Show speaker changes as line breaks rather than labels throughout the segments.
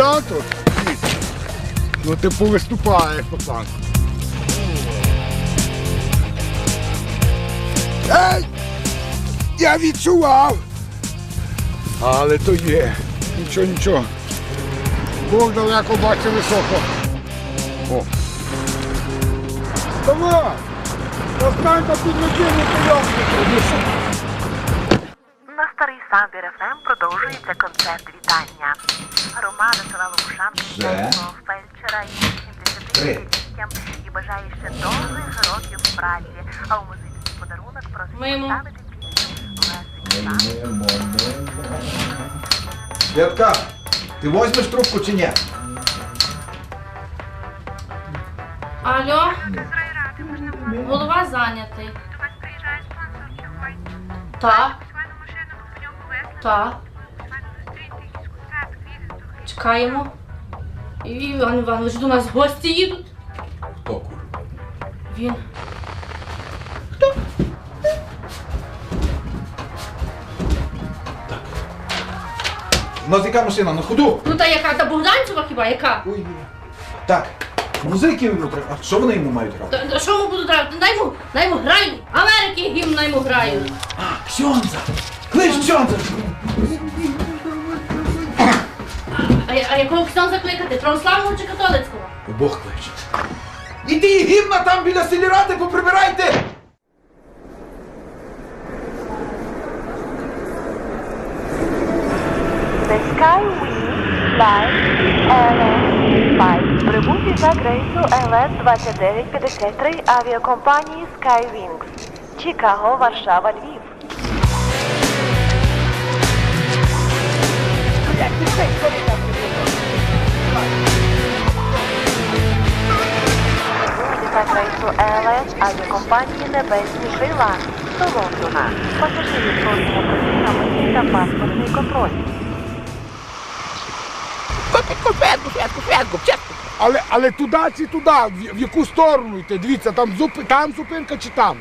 чемодан тут? Ну ти повиступаєш, пацан. Ей! Я відчував. Але то є. Нічого, нічого. Бог далеко бачить високо. О. Давай! Останьте під людину
старий Самбір ФМ продовжується концерт вітання. Громада села Лопушанки вітає свого фельдшера і 70-річчям і бажає ще довгих років праці. А у музичний подарунок просить поставити пісню Лесик Сам.
Ти возьмеш трубку чи ні?
Алло? Голова зайнятий. Так. Так. Чекаємо. І Іван Іванович до нас гості їдуть.
Хто курва?
Він.
У нас яка машина на ходу?
Ну та яка та Богданцева хіба? Яка?
Ой, Так, музики йому треба. А що вони йому мають грати?
Та- та Що ми буду грати? Дай йому, дай йому граю. Америки гімн дай йому граю.
А, Ксьонза! Клич Ксьонза!
А, я- а якого ксьон закликати? Православного чи католицького?
Бог кличе. Іди гімна там біля сільради поприбирайте!
The Skywing Flight LS5 прибув за рейсу LS2953 авіакомпанії Skywings. Чикаго, Варшава, Львів. Рейсу авіакомпанії Небесні Крила до Лондона. Пасажирів просимо та паспортний контроль.
Але, але туди чи туди, в, в яку сторону йти? Дивіться, там, зуп, там зупинка чи там?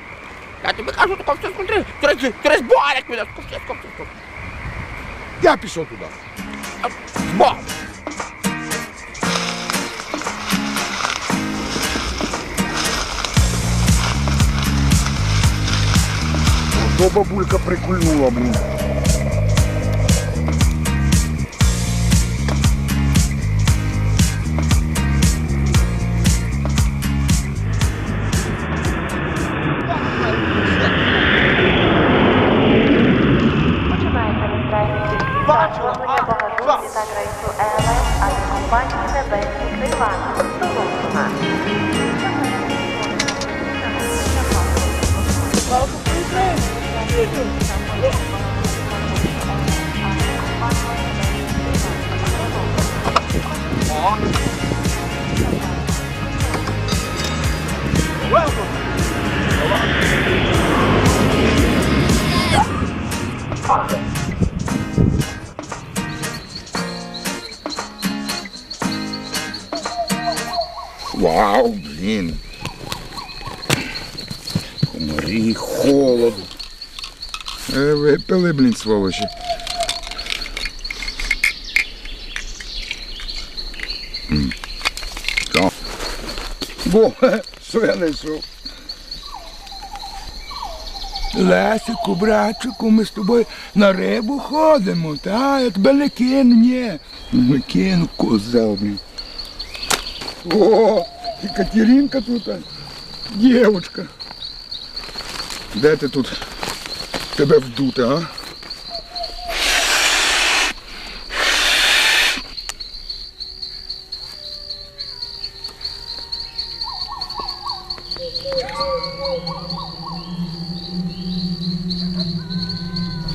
Я тобі кажу, тако все смотри, через, через борик мене, все, все, все.
Я пішов туди.
Бо,
То бабулька прикульнула, блін. Випили, блін, сволочі. М. Що? Я знайшов? Лесику, братчику, ми з тобою на рибу ходимо, та? Я тебе не кину, ні. Не кину, козел, блін. О, і Катеринка тут, а, дівчинка. Де ти тут тебе вдути, а?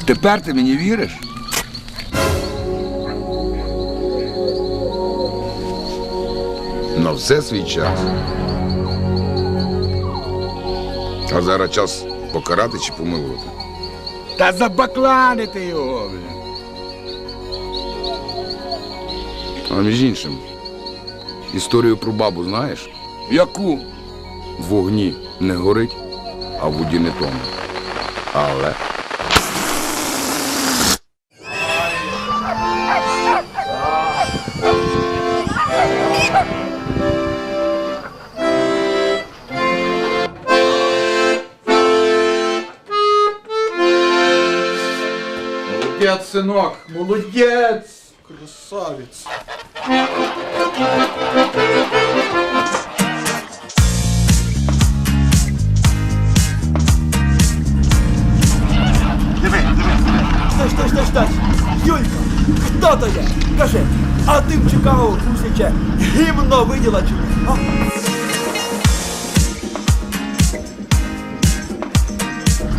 Тепер ти мені віриш? На все свій час. А зараз час покарати чи помилувати. Та забакланити його. А між іншим, історію про бабу знаєш? Яку? В вогні не горить, а в воді не тоне. Але.
Синок, молодець. Красавець.
Диви, диви, диви.
Стой, стой, стой, стой. Юлька, хто то є? Кажи, а ти в Чикаго Русиче гімно виділа чи? А?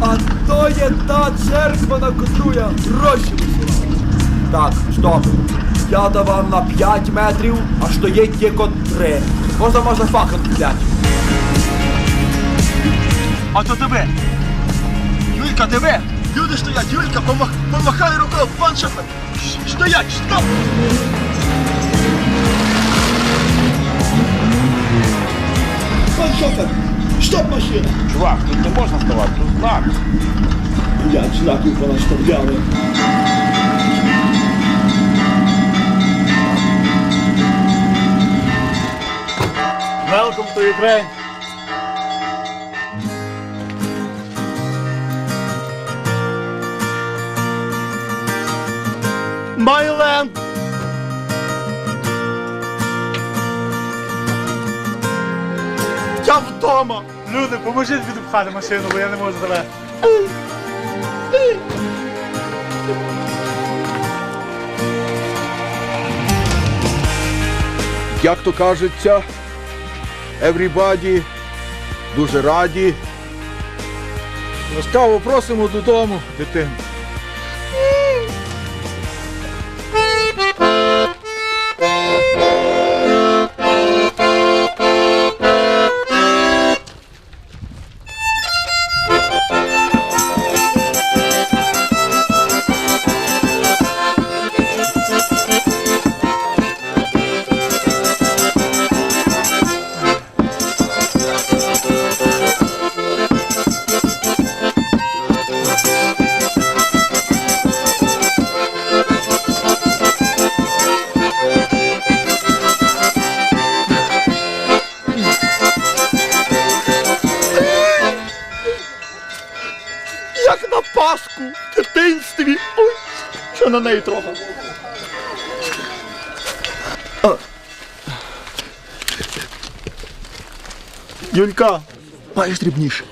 А то є та церква, на котру я гроші висилав. Так, стоп. Я давав на 5 метрів, а стоїть тільки 3. Можна можна факом купляти.
А то тебе. Юлька, тебе. Люди стоять, Юлька, помах, помахай рукою, пан шофер. Стоять, стоп! Пан шофер, стоп машина.
Чувак, тут не можна ставати, тут знак.
Як знаків понаставляли.
Welcome to Ukraine. My land. Я вдома. Люди, поможіть відпхати машину, бо я не можу завести.
Як то кажеться, everybody дуже раді. Ласкаво просимо додому, дитину.
на неї трохи. Юлька, маєш дрібніше.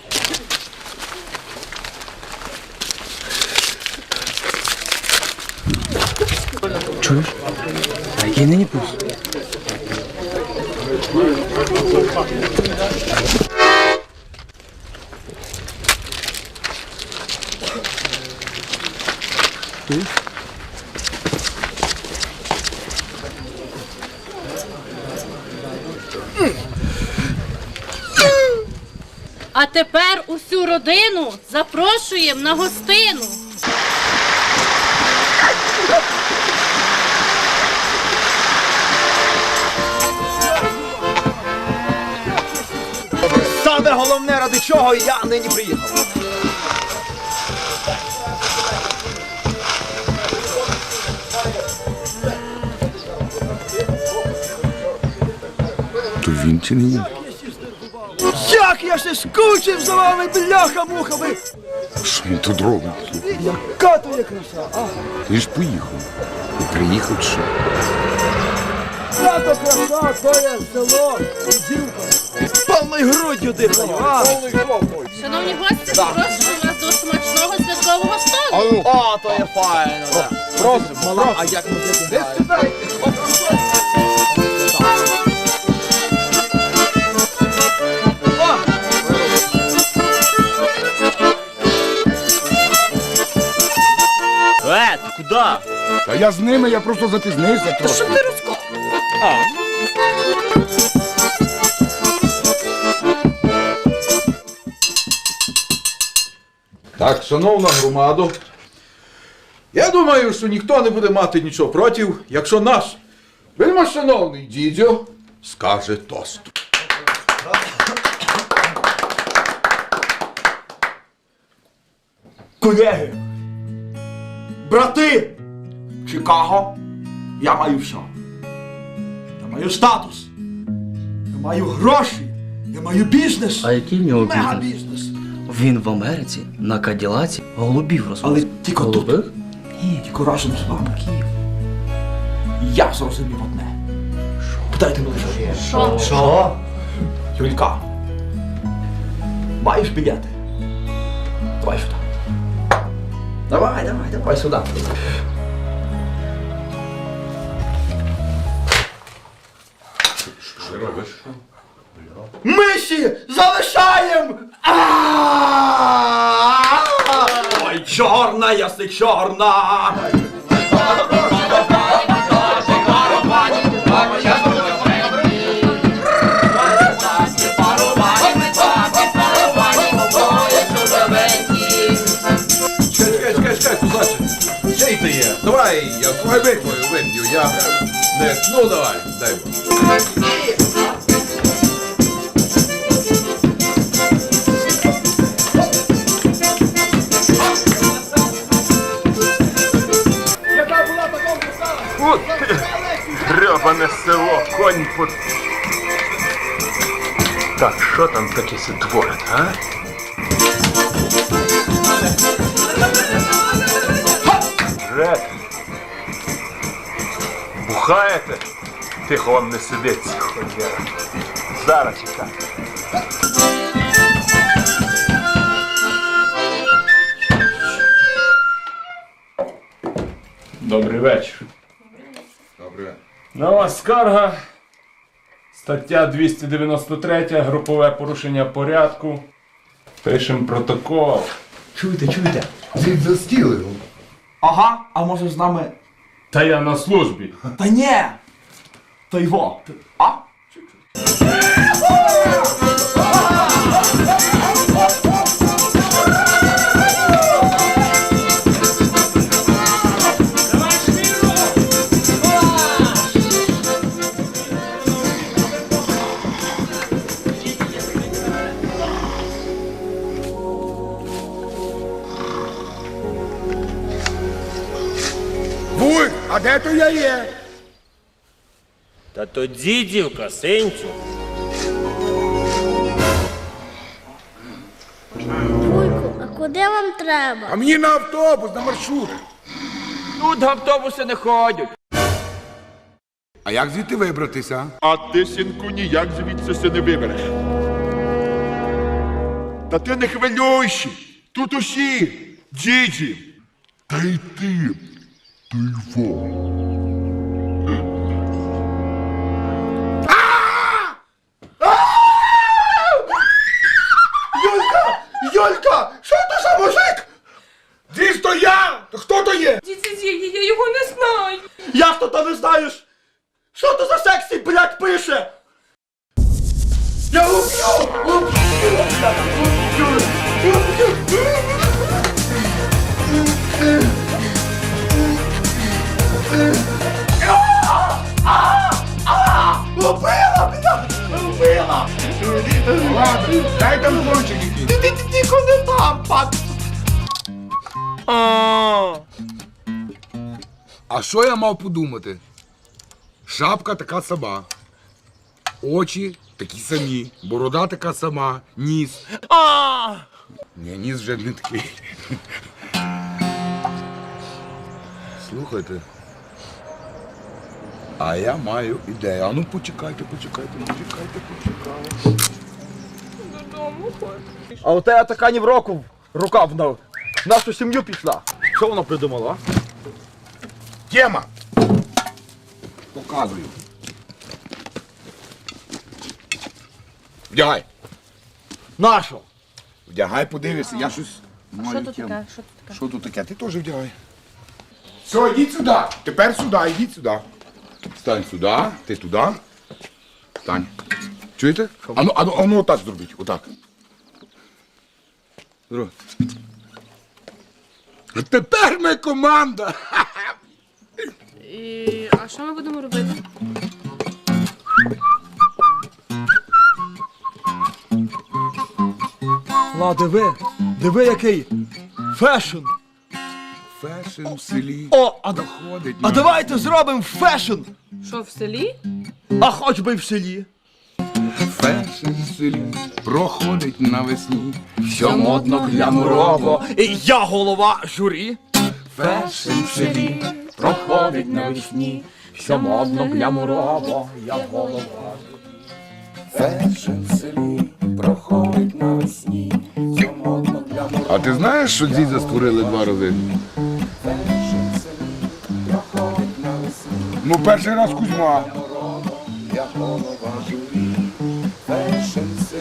Який нині пус?
Родину запрошуємо на гостину.
Саме головне, ради чого я нині приїхав.
То він чи не він?
Як я ще скучив за вами, бляха-муха, ви!
Що він тут робить?
Яка то є краса, а?
Ти ж поїхав. І приїхав чи що?
То краса, то є село, дівка. Повною груддю дихаю, а?
Шановні гості, запрошую вас до смачного святкового столу.
О, то є файно, да.
Просимо,
Мала, а як музику грає?
Ти куди?
Та я з ними, я просто запізнився трохи.
Так, шановна громадо, я думаю, що ніхто не буде мати нічого проти, якщо наш вельма шановний дідьо скаже тост.
Колеги, брати, Чикаго, я маю все. Я маю статус, я маю гроші, я маю бізнес.
А який в нього бізнес?
бізнес.
Він в Америці на Каділаці голубів розводить.
Але тільки тут. Ні, тільки разом з вами Київ. Я зрозумів одне. Питайте мене, що є.
Що?
Що? Юлька. Маєш білети? Давай сюди. Давай, давай, давай сюда.
Що робиш?
Миші залишаєм! Ой, чорна, яси чорна!
Давай, я твою твою вип'ю, я не... Ну давай, дай.
Гребане село, конь под... Так, що там таке се творить, а? Ред. Бухаєте? Тихо вам не сидиться, холєра. Зараз чекай.
Добрий вечір.
Добре.
На вас скарга. Стаття 293, групове порушення порядку. Пишемо протокол.
Чуєте, чуєте?
Ти застілив.
Ага, а може з нами.
Та я на службі.
Та ні! То його. А?
Є?
Та то дідівка, синцю.
Вуйку, а куди вам треба?
А мені на автобус, на маршрут.
Тут автобуси не ходять.
А як звідти вибратися?
А ти, синку, ніяк звідси се не вибереш. Та ти не хвилюйся. Тут усі діді. Та й ти, ти.
Юлька! Що то за мужик? То я! То Хто то є?
Я його не знаю.
Як то ти не знаєш? Що то за сексі, блядь, пише?
Я уб'ю! Уб'ю! Уб'ю! Убила мене! Убила! Ладно, дай там якийсь.
Ти ти пак.
А що я мав подумати? Шапка така сама. Очі такі самі. Борода така сама. Ніс. Ні, ніс вже не такий. Слухайте. А я маю ідею. А ну почекайте, почекайте, почекайте, почекайте.
А у тебе така ні в року рука на- в нашу сім'ю пішла. Що вона придумала?
Тема! Показую. Вдягай.
Нашу.
Вдягай, подивися, я щось. маю
Що тут
тему.
таке? Що тут таке?
Що тут таке? Ти теж вдягай. Все, йдіть сюди. Тепер сюди, йдіть сюди. Стань сюди, ти туди. Стань. Чуєте? Ану, ану, ану отак зробіть. Отак. Зро. Тепер ми команда.
І... А що ми будемо робити?
Ла, диви, диви який фешн.
Фешн в селі.
О, а, да-
Ходить.
а давайте зробимо фешн.
Що в селі?
А хоч би й в селі.
Фешн в селі. Проходить навесні.
Все модно, глянурово. І я голова журі. В селі проходить навесні, що модно глямурово, я голова. В селі проходить навесні, що модно глямурово.
А ти знаєш, що дідя створили два рази? Ну, перший раз Кузьма.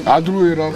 А другий раз.